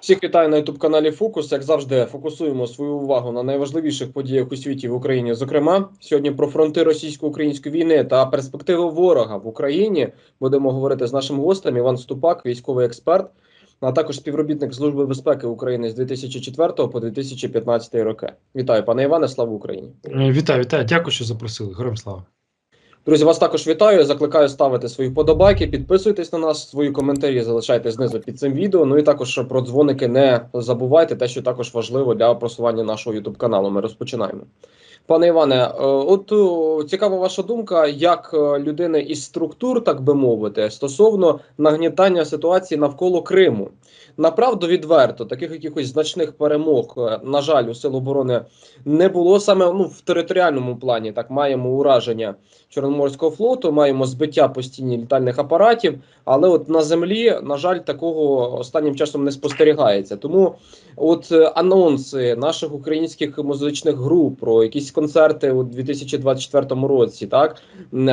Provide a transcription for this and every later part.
Всіх вітаю на youtube каналі Фокус. Як завжди, фокусуємо свою увагу на найважливіших подіях у світі в Україні. Зокрема, сьогодні про фронти російсько-української війни та перспективи ворога в Україні будемо говорити з нашим гостем Іван Ступак, військовий експерт, а також співробітник Служби безпеки України з 2004 по 2015 роки. Вітаю, пане Іване. Слава Україні! Е, Вітаю, вітаю. Дякую, що запросили. Героям слава. Друзі, вас також вітаю. Закликаю ставити свої подобайки, підписуйтесь на нас, свої коментарі залишайте знизу під цим відео. Ну і також про дзвоники не забувайте, те, що також важливо для просування нашого youtube каналу. Ми розпочинаємо. Пане Іване, е, от е, цікава ваша думка, як е, людини із структур, так би мовити, стосовно нагнітання ситуації навколо Криму. Направду відверто, таких якихось значних перемог, на жаль, у Сил оборони не було саме ну, в територіальному плані. Так маємо ураження Чорноморського флоту, маємо збиття постійні літальних апаратів, але от на землі, на жаль, такого останнім часом не спостерігається. Тому от е, анонси наших українських музичних груп про якісь концерти у 2024 році, так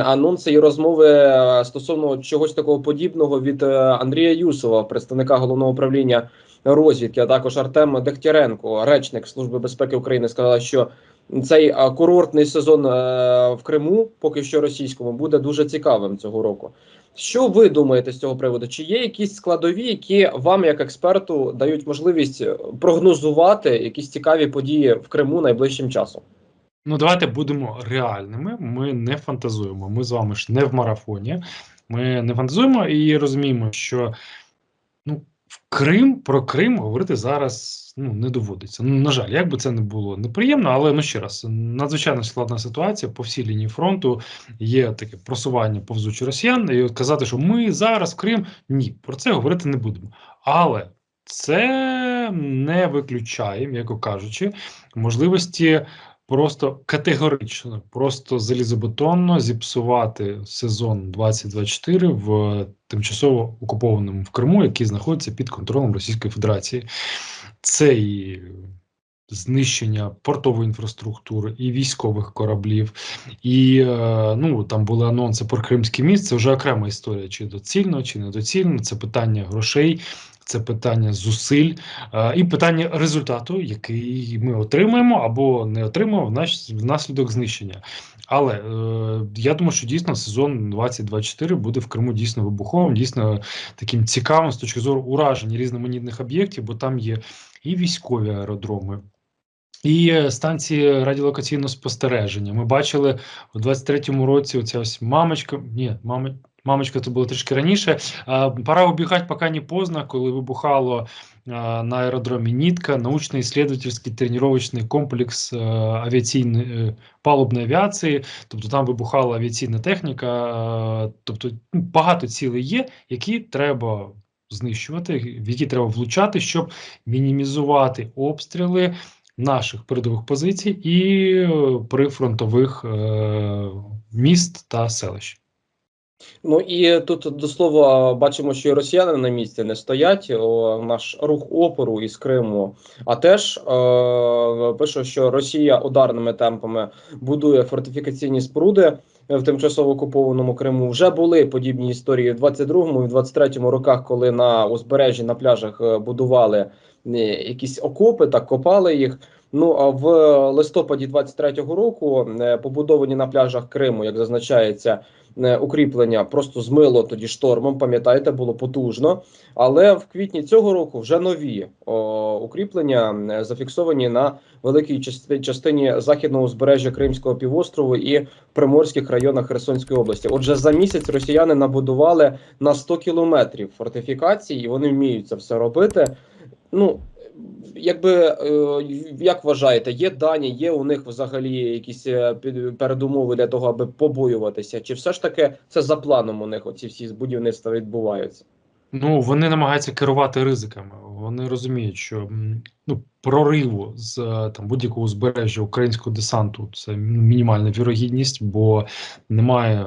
анонси і розмови е, стосовно чогось такого подібного від е, Андрія Юсова, представника головного управління розвідки, а також Артем Дегтяренко, речник Служби безпеки України, сказала, що цей курортний сезон е, в Криму, поки що російському, буде дуже цікавим цього року. Що ви думаєте з цього приводу? Чи є якісь складові, які вам, як експерту, дають можливість е, прогнозувати якісь цікаві події в Криму найближчим часом? Ну, давайте будемо реальними. Ми не фантазуємо. Ми з вами ж не в марафоні. Ми не фантазуємо і розуміємо, що ну, Крим про Крим говорити зараз ну, не доводиться. Ну, на жаль, як би це не було неприємно, але ну ще раз, надзвичайно складна ситуація по всій лінії фронту. Є таке просування повзучі росіян, і казати, що ми зараз Крим. Ні, про це говорити не будемо. Але це не виключає, м'яко кажучи, можливості просто категорично, просто залізобетонно зіпсувати сезон 2024 в тимчасово окупованому в Криму, який знаходиться під контролем Російської Федерації. Це і знищення портової інфраструктури і військових кораблів, і е, ну там були анонси про Кримський міст. Це вже окрема історія, чи доцільно, чи недоцільно. Це питання грошей. Це питання зусиль е, і питання результату, який ми отримаємо або не отримаємо внаслідок знищення. Але е, я думаю, що дійсно сезон 2024 буде в Криму дійсно вибуховим, дійсно таким цікавим з точки зору ураження різноманітних об'єктів, бо там є і військові аеродроми. І станції радіолокаційного спостереження. Ми бачили у 23-му році оця ось мамочка. Ні, мама, мамочка це було трішки раніше. Пора убігати, поки не поздно, коли вибухало на аеродромі Нітка, научно-исследовательський тренувальний комплекс авіаційної е, палубної авіації. Тобто там вибухала авіаційна техніка. Тобто ну, багато цілей є, які треба знищувати, в які треба влучати, щоб мінімізувати обстріли наших передових позицій і е, прифронтових е, міст та селищ. Ну і тут до слова бачимо, що і росіяни на місці не стоять. О, наш рух опору із Криму. А теж е, пише, що Росія ударними темпами будує фортифікаційні споруди в тимчасово окупованому Криму. Вже були подібні історії в 22-му і в 23-му роках, коли на узбережжі на пляжах е, будували е, якісь окопи, так копали їх. Ну а в листопаді 23-го року е, побудовані на пляжах Криму, як зазначається, е, укріплення просто змило тоді штормом. Пам'ятаєте, було потужно. Але в квітні цього року вже нові о, укріплення е, зафіксовані на великій части- частині західного узбережжя Кримського півострову і приморських районах Херсонської області. Отже, за місяць росіяни набудували на 100 кілометрів фортифікацій, і вони вміють це все робити. Ну якби е, як вважаєте, є дані, є у них взагалі якісь е, передумови для того, аби побоюватися? Чи все ж таки це за планом у них оці всі будівництва відбуваються? Ну вони намагаються керувати ризиками. Вони розуміють, що ну прориву з е, там будь-якого узбережжя українського десанту це мінімальна вірогідність, бо немає.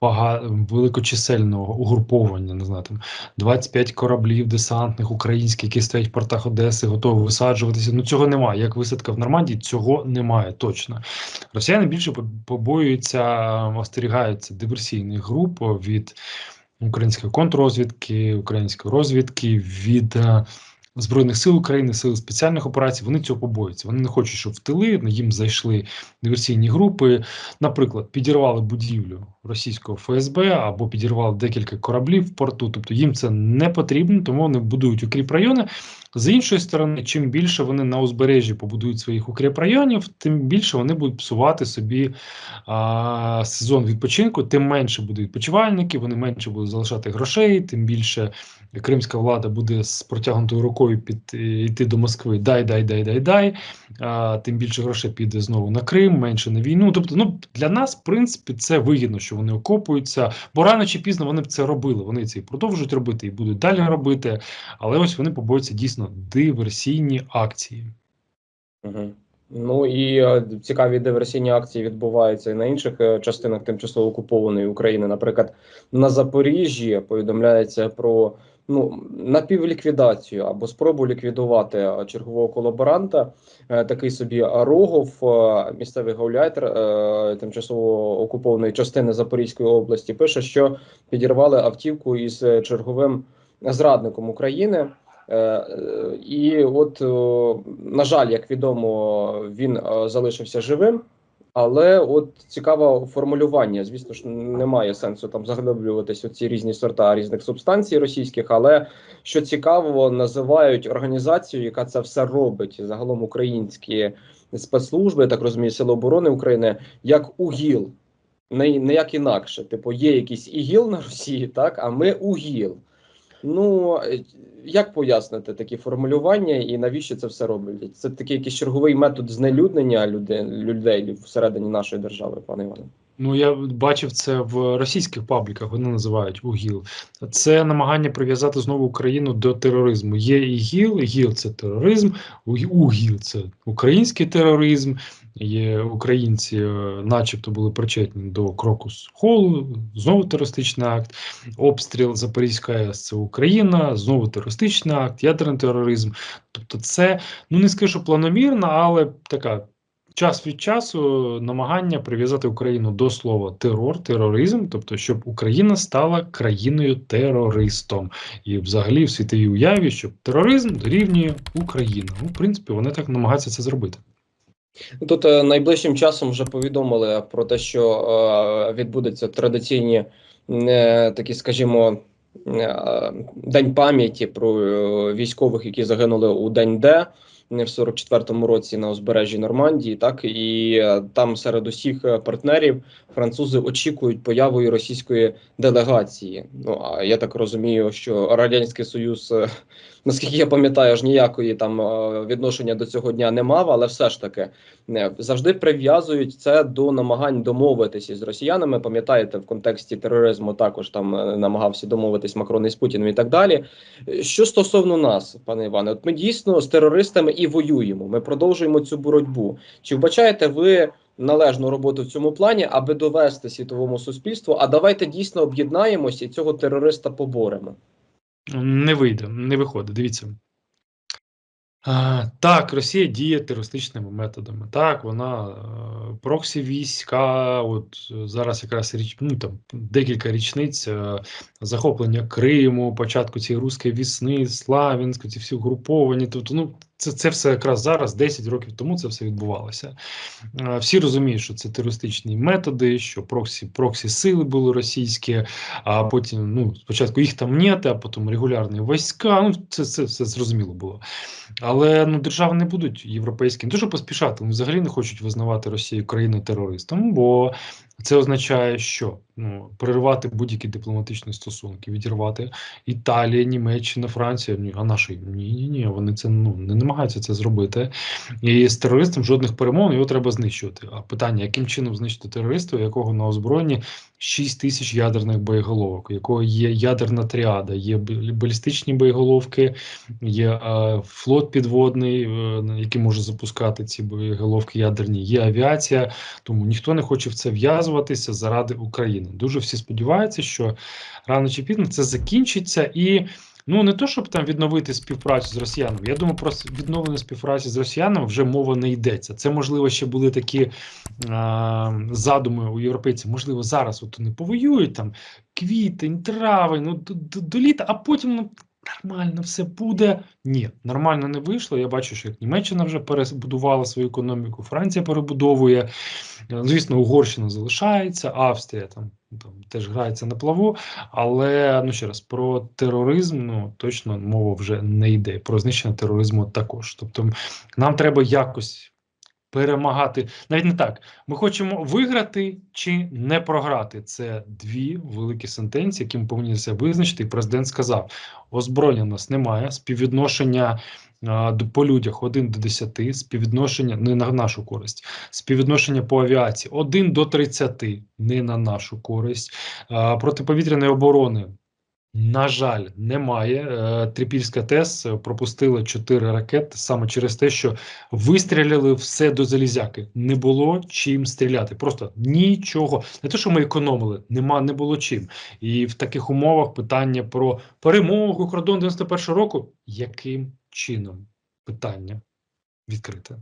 Великочисельного угруповання, не знаю, там 25 кораблів десантних українських, які стоять в портах Одеси, готові висаджуватися. Ну цього немає. Як висадка в Нормандії, цього немає точно. Росіяни більше по- побоюються, остерігаються диверсійних груп від української контррозвідки, української розвідки, від е, Збройних сил України, сили спеціальних операцій, вони цього побоюються. Вони не хочуть, щоб в тили на їм зайшли диверсійні групи. Наприклад, підірвали будівлю російського ФСБ або підірвали декілька кораблів в порту. Тобто їм це не потрібно, тому вони будують укріп райони. З іншої сторони, чим більше вони на узбережжі побудують своїх укріп районів, тим більше вони будуть псувати собі а, сезон відпочинку, тим менше буде відпочивальників, вони менше будуть залишати грошей, тим більше кримська влада буде з протягнутою рукою під е, йти до Москви. Дай, дай, дай, дай, дай. А, тим більше грошей піде знову на Крим, менше на війну. Тобто, ну для нас, в принципі, це вигідно, що вони окопуються, бо рано чи пізно вони б це робили. Вони це і продовжують робити, і будуть далі робити. Але ось вони побоюються дійсно диверсійні акції. Угу. Ну і е, цікаві диверсійні акції відбуваються і на інших е, частинах тимчасово окупованої України. Наприклад, на Запоріжжі повідомляється про ну напівліквідацію або спробу ліквідувати е, чергового колаборанта. Е, Такий собі Рогов, е, місцевий гауляйтер тимчасово окупованої частини Запорізької області, пише, що підірвали автівку із черговим зрадником України. І от, на жаль, як відомо, він залишився живим. Але от цікаве формулювання. Звісно ж, немає сенсу там заглиблюватись у ці різні сорта різних субстанцій російських. Але що цікаво, називають організацію, яка це все робить, загалом українські спецслужби, так розумію, Сили оборони України, як УГІЛ. Не, не як інакше. Типу, є якийсь ІГІЛ на Росії, так, а ми УГІЛ. Ну е, як пояснити такі формулювання і навіщо це все роблять? Це такий якийсь черговий метод знелюднення людей, людей всередині нашої держави, пане Іване. Ну, я бачив це в російських пабліках, вони називають УГІЛ. Це намагання прив'язати знову Україну до тероризму. Є ІГІЛ, ІГІЛ це тероризм, УГІЛ це український тероризм. Є українці, е, начебто, були причетні до Крокус Холу, знову терористичний акт, обстріл Запорізької АЕС це Україна, знову терористичний акт, ядерний тероризм. Тобто, це ну не скажу планомірно, але така час від часу намагання прив'язати Україну до слова терор, тероризм, тобто, щоб Україна стала країною терористом, і взагалі в світовій уяві, щоб тероризм дорівнює Україна. Ну, в принципі, вони так намагаються це зробити. Тут е, найближчим часом вже повідомили про те, що е, відбудуться традиційні е, такі, скажімо, день пам'яті про військових, які загинули у день Д. Не в 44-му році на узбережжі Нормандії, так і там серед усіх партнерів французи очікують появою російської делегації. Ну а я так розумію, що радянський союз, наскільки я пам'ятаю, аж ніякої там е, відношення до цього дня не мав, але все ж таки не завжди прив'язують це до намагань домовитися з росіянами. Пам'ятаєте, в контексті тероризму також там е, намагався домовитись Макрон із Путіним і так далі. Що стосовно нас, пане Іване, от ми дійсно з терористами і воюємо. Ми продовжуємо цю боротьбу. Чи вбачаєте ви належну роботу в цьому плані, аби довести світовому суспільству? А давайте дійсно об'єднаємося і цього терориста поборемо. Не вийде, не виходить. Дивіться. Так, Росія діє терористичними методами. Так, вона е, проксі війська. От зараз якраз річ, ну там декілька річниць е, захоплення Криму, початку цієї руської вісни, Славянську, ці всі угруповані. Тобто, ну це, це все якраз зараз, 10 років тому, це все відбувалося. Е, Всі розуміють, що це терористичні методи, що проксі, проксі сили були російські, а потім ну спочатку їх там нет, а потім регулярні війська. Ну це, це все зрозуміло було. Але ну держави не будуть європейські, не що поспішати, вони взагалі не хочуть визнавати Росію країною терористом, бо це означає, що ну перервати будь-які дипломатичні стосунки, відірвати Італія, Німеччина, Франція. А наші ні, ні, ні, вони це ну не намагаються це зробити. І з терористом жодних перемовин його треба знищувати. А питання, яким чином знищити терориста, якого на озброєнні 6 тисяч ядерних боєголовок, якого є ядерна тріада, є балістичні боєголовки, є е, флот підводний, е, який може запускати ці боєголовки ядерні, є авіація. Тому ніхто не хоче в це в'язуватися заради України. Дуже всі сподіваються, що рано чи пізно це закінчиться і. Ну, не то, щоб там відновити співпрацю з росіянами. Я думаю, про відновлення співпраці з росіянами вже мова не йдеться. Це можливо ще були такі а, задуми у європейців. Можливо, зараз от вони повоюють там квітень, травень, ну до, до, до літа, а потім ну, нормально все буде. Ні, нормально не вийшло. Я бачу, що як Німеччина вже перебудувала свою економіку, Франція перебудовує. Е, Звісно, Угорщина залишається, Австрія там, там теж грається на плаву. Але ну ще раз про тероризм ну точно мова вже не йде. Про знищення тероризму також. Тобто, нам треба якось перемагати. Навіть не так. Ми хочемо виграти чи не програти. Це дві великі сентенції, які ми повинні визначити. І президент сказав: озброєння нас немає, співвідношення. По людях 1 до 10, співвідношення не на нашу користь, співвідношення по авіації 1 до 30, не на нашу користь. Протиповітряної оборони на жаль, немає. Е, Трипільська ТЕС пропустила чотири ракети саме через те, що вистріляли все до залізяки. Не було чим стріляти. Просто нічого. Не те, що ми економили, нема, не було чим. І в таких умовах питання про перемогу кордон 91 року. Яким чином? Питання відкрите.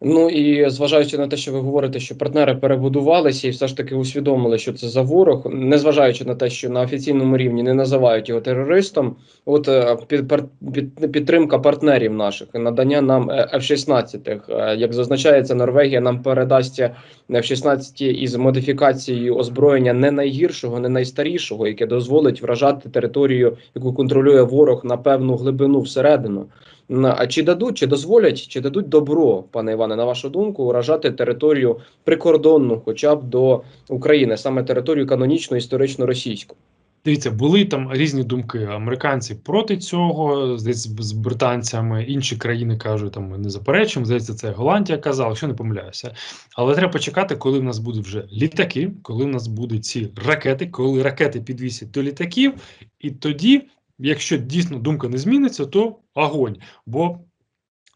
Ну і зважаючи на те, що ви говорите, що партнери перебудувалися і все ж таки усвідомили, що це за ворог, незважаючи на те, що на офіційному рівні не називають його терористом, от е, під, під, підтримка партнерів наших, надання нам е, F-16, е, як зазначається, Норвегія нам передасть F-16 із модифікацією озброєння не найгіршого, не найстарішого, яке дозволить вражати територію, яку контролює ворог на певну глибину всередину. А чи дадуть, чи дозволять, чи дадуть добро, пане Іване, на вашу думку, уражати територію прикордонну, хоча б до України, саме територію канонічно історично російську? Дивіться, були там різні думки. Американці проти цього, десь з британцями, інші країни кажуть, там ми не заперечуємо. Здається, це Голландія казала, що не помиляюся. Але треба почекати, коли в нас будуть вже літаки, коли в нас будуть ці ракети, коли ракети підвісять до літаків, і тоді, якщо дійсно думка не зміниться, то огонь. Бо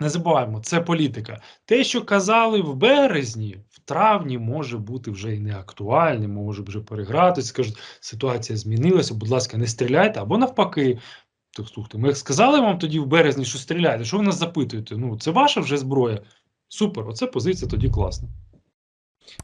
не забуваємо, це політика. Те, що казали в березні, в травні може бути вже і не актуальним, може вже перегратися. Скажуть, ситуація змінилася, будь ласка, не стріляйте, або навпаки. Так, слухайте, ми сказали вам тоді в березні, що стріляйте. Що ви нас запитуєте? Ну, це ваша вже зброя. Супер, оце позиція тоді класна.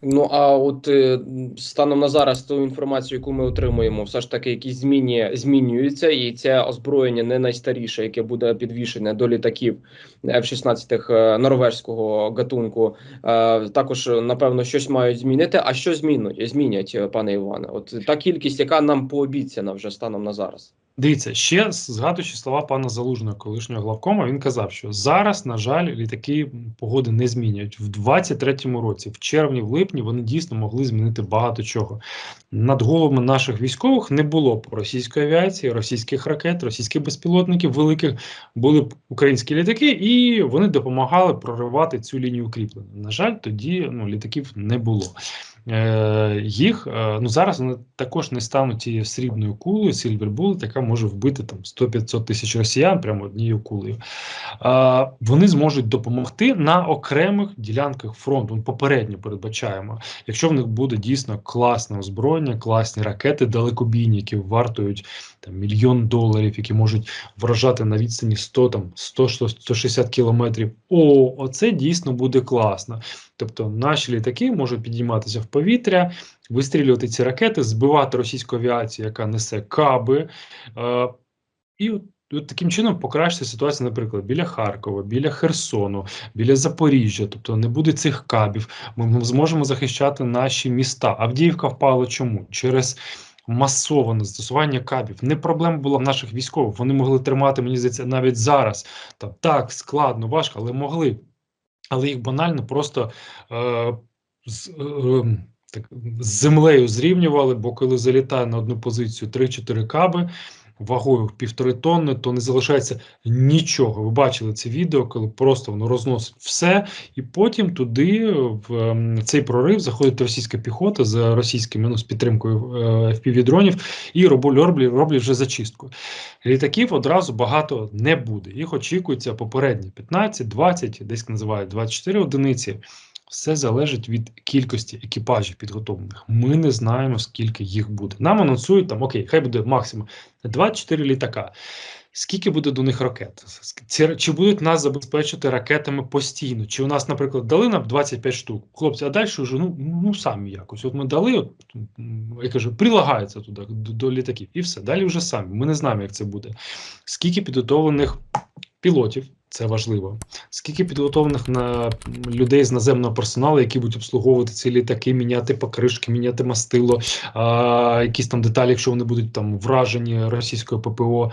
Ну а от е, станом на зараз ту інформацію, яку ми отримуємо, все ж таки якісь зміни змінюються, і це озброєння не найстаріше, яке буде підвішене до літаків F-16 е, норвежського гатунку. Е, також напевно щось мають змінити. А що змінять, змінять, е, пане Іване? От та кількість, яка нам пообіцяна вже станом на зараз. Дивіться, ще згадуючи слова пана Залужного, колишнього главкома, він казав, що зараз, на жаль, літаки погоди не змінюють. В 23-му році, в червні, в липні, вони дійсно могли змінити багато чого. Над головами наших військових не було російської авіації, російських ракет, російських безпілотників великих, були українські літаки, і вони допомагали проривати цю лінію укріплення. На жаль, тоді ну, літаків не було. Е, їх е, ну зараз вони також не стануть тією срібною кулею, Bullet, яка може вбити там 100-500 тисяч росіян прямо однією кулею. Е, вони зможуть допомогти на окремих ділянках фронту. Попередньо передбачаємо, якщо в них буде дійсно класне озброєння, класні ракети, далекобійні, які вартують там мільйон доларів, які можуть вражати на відстані 100 там 100 160 кілометрів. О, оце дійсно буде класно. Тобто наші літаки можуть підійматися в повітря, вистрілювати ці ракети, збивати російську авіацію, яка несе каби. Е, і от таким чином покращити ситуацію, наприклад, біля Харкова, біля Херсону, біля Запоріжжя. Тобто не буде цих кабів. Ми зможемо захищати наші міста. Авдіївка впала чому? Через масоване застосування кабів. Не проблема була в наших військових. Вони могли тримати, мені здається, навіть зараз. Там так складно, важко, але могли але їх банально просто е, з, е, так, з землею зрівнювали, бо коли залітає на одну позицію 3-4 каби вагою півтори тонни, то не залишається нічого. Ви бачили це відео, коли просто воно розносить все, і потім туди в ем, цей прорив заходить російська піхота з російськими ну, з підтримкою е, FPV-дронів і роблять, роблять, роблять вже зачистку. Літаків одразу багато не буде. Їх очікується попередні 15, 20, десь називають 24 одиниці. Все залежить від кількості екіпажів підготовлених. Ми не знаємо, скільки їх буде. Нам анонсують там, окей, хай буде максимум 24 літака. Скільки буде до них ракет? Чи будуть нас забезпечити ракетами постійно? Чи у нас, наприклад, дали нам 25 штук? Хлопці, а далі вже ну, ну самі якось. От ми дали, от, я кажу, прилагається туди до, до літаків, і все. Далі вже самі. Ми не знаємо, як це буде. Скільки підготовлених пілотів? Це важливо. Скільки підготовлених на людей з наземного персоналу, які будуть обслуговувати ці літаки, міняти покришки, міняти мастило, а, якісь там деталі, якщо вони будуть там вражені російською ППО,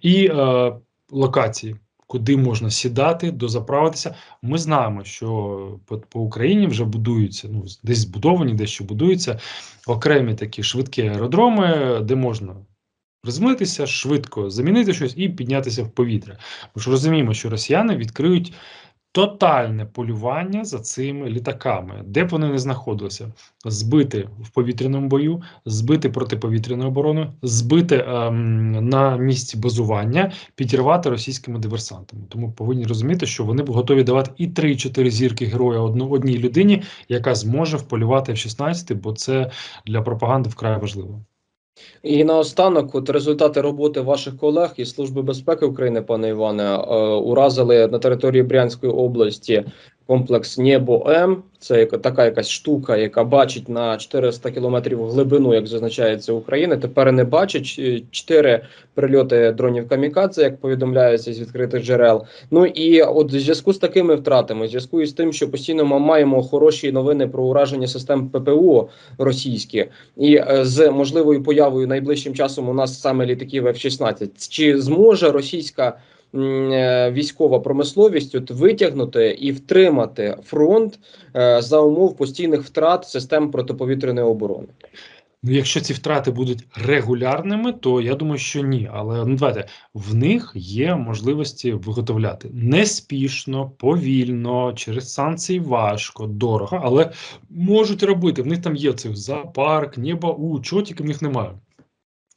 і е, локації, куди можна сідати, дозаправитися. Ми знаємо, що по, по Україні вже будуються, ну десь збудовані, дещо будуються окремі такі швидкі аеродроми, де можна приземлитися, швидко замінити щось і піднятися в повітря. Ми ж розуміємо, що росіяни відкриють тотальне полювання за цими літаками, де б вони не знаходилися, збити в повітряному бою, збити протиповітряною обороною, збити ем, на місці базування, підірвати російськими диверсантами. Тому повинні розуміти, що вони б готові давати і 3-4 зірки героя одну, одній людині, яка зможе вполювати в 16, бо це для пропаганди вкрай важливо. І наостанок, от результати роботи ваших колег із Служби безпеки України, пане Іване, е, уразили на території Брянської області комплекс Небо М. Це така якась штука, яка бачить на 400 кілометрів глибину, як зазначається України. Тепер не бачить Е, чотири прильоти дронів камікадзе, як повідомляється з відкритих джерел. Ну і от в зв'язку з такими втратами, в зв'язку із тим, що постійно ми маємо хороші новини про ураження систем ППО російські, і е, з можливою появою найближчим часом у нас саме літаків F-16, чи зможе російська військова промисловість от витягнути і втримати фронт е, за умов постійних втрат систем протиповітряної оборони? Ну, якщо ці втрати будуть регулярними, то я думаю, що ні. Але ну давайте в них є можливості виготовляти неспішно, повільно, через санкції важко, дорого, але можуть робити. В них там є цих зоопарк, НЕБАУ, чого тільки в них немає.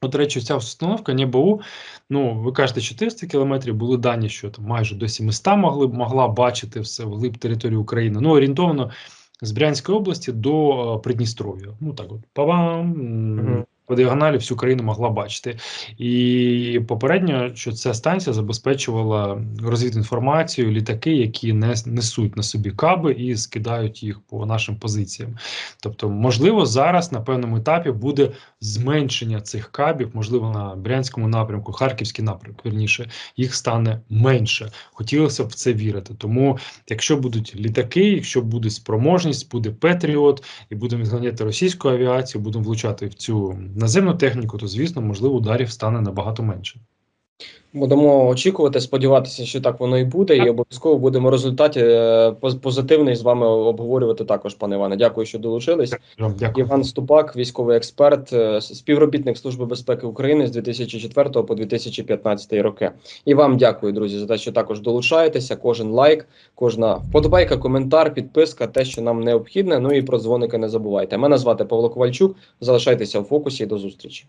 От, речі, ця установка Нібу, ну ви кажете, 400 кілометрів були дані, що там майже до 700 могли могла бачити все вглиб території України. Ну орієнтовно з Брянської області до е, Придністров'я. Ну так от павам. По діагоналі всю країну могла бачити, і попередньо, що ця станція забезпечувала розвідінформацію, літаки, які не несуть на собі каби і скидають їх по нашим позиціям. Тобто, можливо, зараз на певному етапі буде зменшення цих кабів, можливо, на Брянському напрямку, Харківський напрямок, вірніше, їх стане менше. Хотілося б в це вірити. Тому, якщо будуть літаки, якщо буде спроможність, буде Петріот, і будемо відганяти російську авіацію, будемо влучати в цю наземну техніку, то звісно, можливо, ударів стане набагато менше. Будемо очікувати, сподіватися, що так воно і буде, і обов'язково будемо в результаті е, позитивний з вами обговорювати також, пане Іване. Дякую, що долучились. Дякую. Іван Ступак, військовий експерт, е, співробітник Служби безпеки України з 2004 по 2015 роки. І вам дякую, друзі, за те, що також долучаєтеся. Кожен лайк, кожна вподобайка, коментар, підписка, те, що нам необхідне. Ну і про дзвоники не забувайте. Мене звати Павло Ковальчук. Залишайтеся в фокусі. До зустрічі.